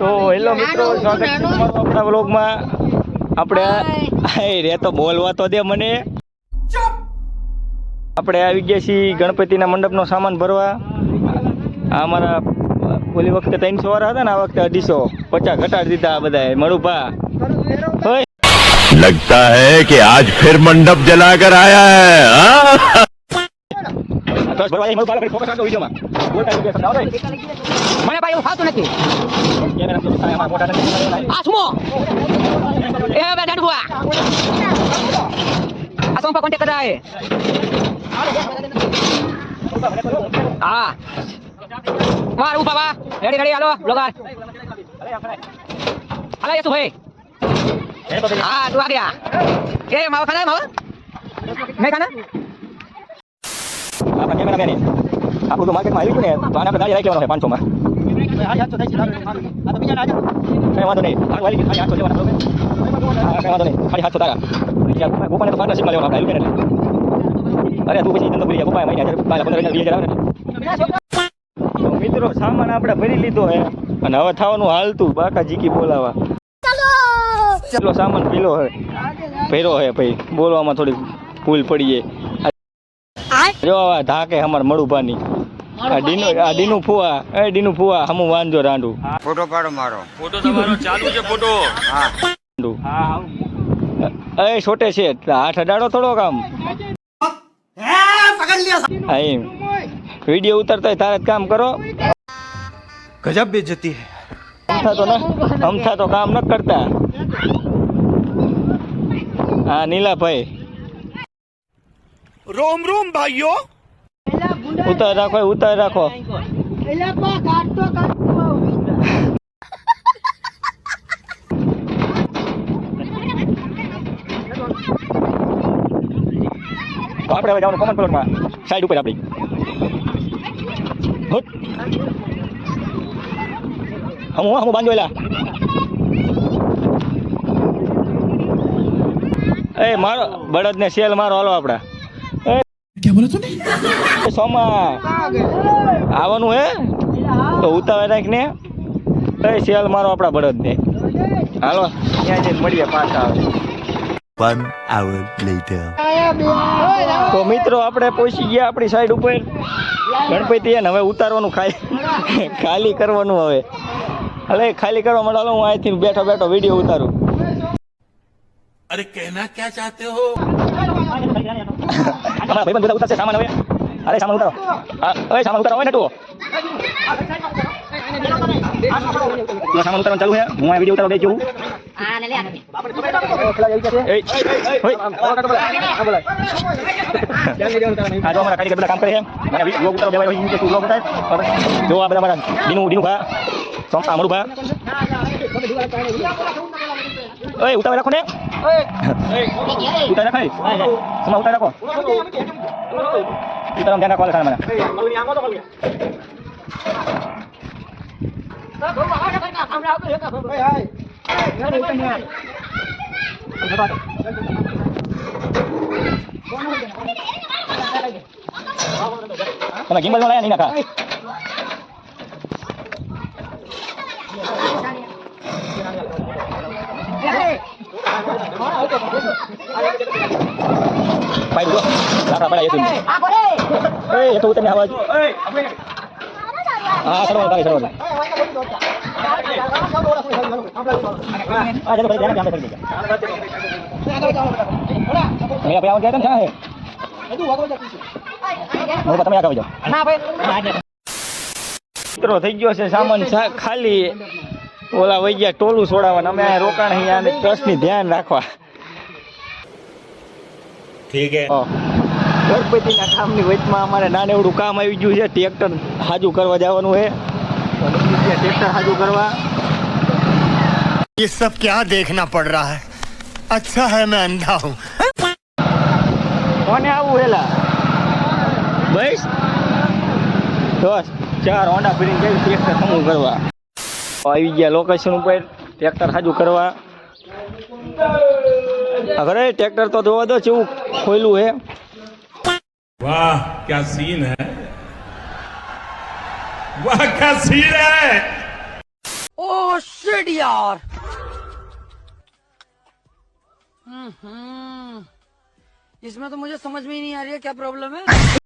તો હેલો મિત્રો આપણા વ્લોગમાં. આપણે રે તો બોલવા તો દે મને. આપણે આવી ગયા છીએ ગણપતિના મંડપનો સામાન ભરવા. આ અમારા ઓલી વખતે ત્રણસો વાળા હતા ને આ વખતે અઢીસો. પચાસ ઘટાડી દીધા આ બધા મણુભા લગતા હે કે આજ ફિર મંડપ જલા કર આયા હે બસ ભરવા જાય, મળુભા, આપણે focus રાખજો વિડીયોમાં. બોલતા રહો, બે શબ્દ આવડે? મને ભાઈ એવું ફાવતું નથી. આ સુમો એ બે ડાડુઆ આ. સોમ પર કોન્ટેક્ટ કરા હા. વાર ઊભા વા રેડી રેડી હાલો બ્લોગર હાલો યસુ ભાઈ? હા તું આ ગયા એ માવા ખાના માવા? નહીં ખાના? આપણા કેમેરા મેન આપણું તો માર્કેટમાં આવી ગયું ને તો આને આપણે ગાડી રાખી લેવાનો છે પાંચસોમાં વાંધો નહીં. વાંધો નહીં. ખાલી સાતસો તારા. બીજા ગોપા- ગોપાને તો પાર્ટનરશિપમાં લેવાનો આપણે આવ્યું એટલે. અરે તું પછી ધંધો કરી ગયા ગોપાએ મહિને હજાર પંદર હજાર વીસ હજાર આવે ને. મિત્રો સામાન આપણે ભરી લીધો હે. અને હવે થવાનું હાલતું બાકા જીકી બોલાવા. ચલો સામાન પીલો હે. ભર્યો હે ભાઈ બોલવામાં થોડી ભૂલ પડી જાય. જો આવા ધાકે અમાર મળુભાની આ ડીનું આ ડીનું ફુવા એ ડીનું ફુવા હમું વાંજો રાંડું. ફોટો પાડો મારો. રાંડું. એ છોટે છે આઠ અડાડો થોડો કામ. હા વીડિયો ઉતારતા તારે કામ કરો. ગજબ બેજતી હે. અમથા તો ન અમથા તો કામ ન કરતા. હા નીલાભાઈ. રોમ રોમ ભાઈઓ. ઉતાર રાખો ઉતાર રાખો. આપણે હવે જવાનું કોમન પ્લોટમાં સાઈડ ઉપર આપણી. હુટ. હમું બાંધો એલા. એ, મારો બળદને સેલ મારો, હાલો સોમા આવવાનું હે? તો ઉતાવે રાખ ને. કઈ શેલ મારો આપણા બળદ ને. હાલો ત્યાં જઈને મળીએ પાછા આવે One hour later. તો મિત્રો આપણે પહોંચી ગયા આપણી સાઈડ ઉપર. ગણપતિ હવે ઉતારવાનું ખાઈ ખાલી કરવાનું હવે. અરે ખાલી કરવા માટે હું અહીંથી બેઠો બેઠો વીડિયો ઉતારું. અરે કહેના ક્યાં ચાહતે હો? અમારા ભાઈબંધ બધા ઉતારશે સામાન હવે. અરે સામાન ઉતારો. હવે સામાન ઉતારો હોય ને તું સામાન ઉતારવાનું ચાલુ છે. હું આ વીડિયો ઉતારો દેજો જોઉં એ, હોય. આ જો અમારા કારીગર બધા કામ કરે છે. મને vlog ઉતારવા દેવાય હોય, તું vlog ઉતાર. જો આ બધા મારા દીનું દીનું ભા સોમ આમરું ભા ઓય ઉતાવળ રાખો ને ઉતાર રાખો ને. સમા ઉતાર રાખો ઉતારવાનું ધ્યાન રાખો હાલે સાના મને તમે ગિમ્બલ નો લાયા નહીં નાખા ભાઈ જો લાકડા પડ્યા છે એ એ તો ઉતરને આવાજ હા ચલો તારે ચલો આ જતો ભાઈ ધ્યાન દેજો મેરા ભાઈ આવો હતા ને ક્યાં હે હું તમે ભાઈ મિત્રો થઈ ગયો છે સામાન ખાલી ઓલા વહી ગયા ટોલું છોડાવવાનું અમે અહીંયા રોકાણ અહીંયા અને ટ્રસ્ટની ધ્યાન રાખવા ठीक है હા. ગણપતિના કામની વચમાં અમારે નાને એવડું કામ આવી ગયું છે ટ્રેક્ટર હાજુ કરવા જવાનું છે તો નીકળી ગયા ટ્રેક્ટર હાજુ કરવા ये सब क्या देखना पड़ रहा है अच्छा है मैं अंधा हूँ કોને આવું હેલા બસ બસ ચાર હોન્ડા ફરીને ગઈ ટ્રેક્ટર હમું કરવા આવી ગયા લોકેશન ઉપર ટ્રેક્ટર હાજુ કરવા અરે ટ્રેક્ટર તો જોવા દો કેવું ખોયલું હે वाह क्या सीन है वाह क्या सीन है ओह शिट यार हम्म इसमें तो मुझे समझ में ही नहीं आ रही है क्या प्रॉब्लम है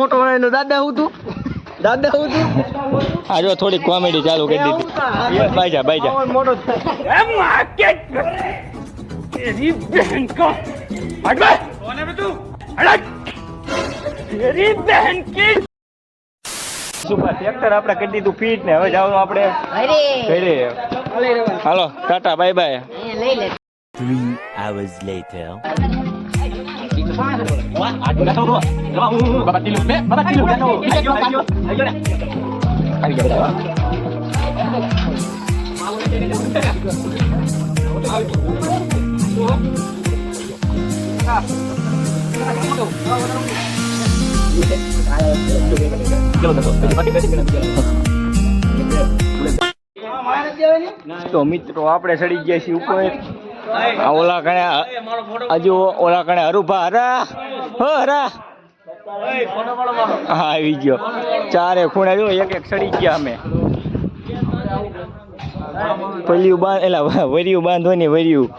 મોટો એનો દાદા હું તું દાદા હું તું આ જો થોડી કોમેડી ચાલુ કરી દીધી. બાઈ જા બાઈ જા. સુપર ટ્રેક્ટર આપણે કરી દીધું ફીટ ને. હવે જવાનું આપણે ઘરે. હાલો tata bye bye. તો મિત્રો આપણે ચડી ગયા છીએ ઉપર આ ઓલા કણે હજુ ઓલા કણે હરુભા, હરા! હો, હરા! હા, આવી ગયો. ચારે ખૂણે જો, એક એક સડી ગયા અમે. પલ્યું બાંધ એલા, વરિયું બાંધો ને વરિયું.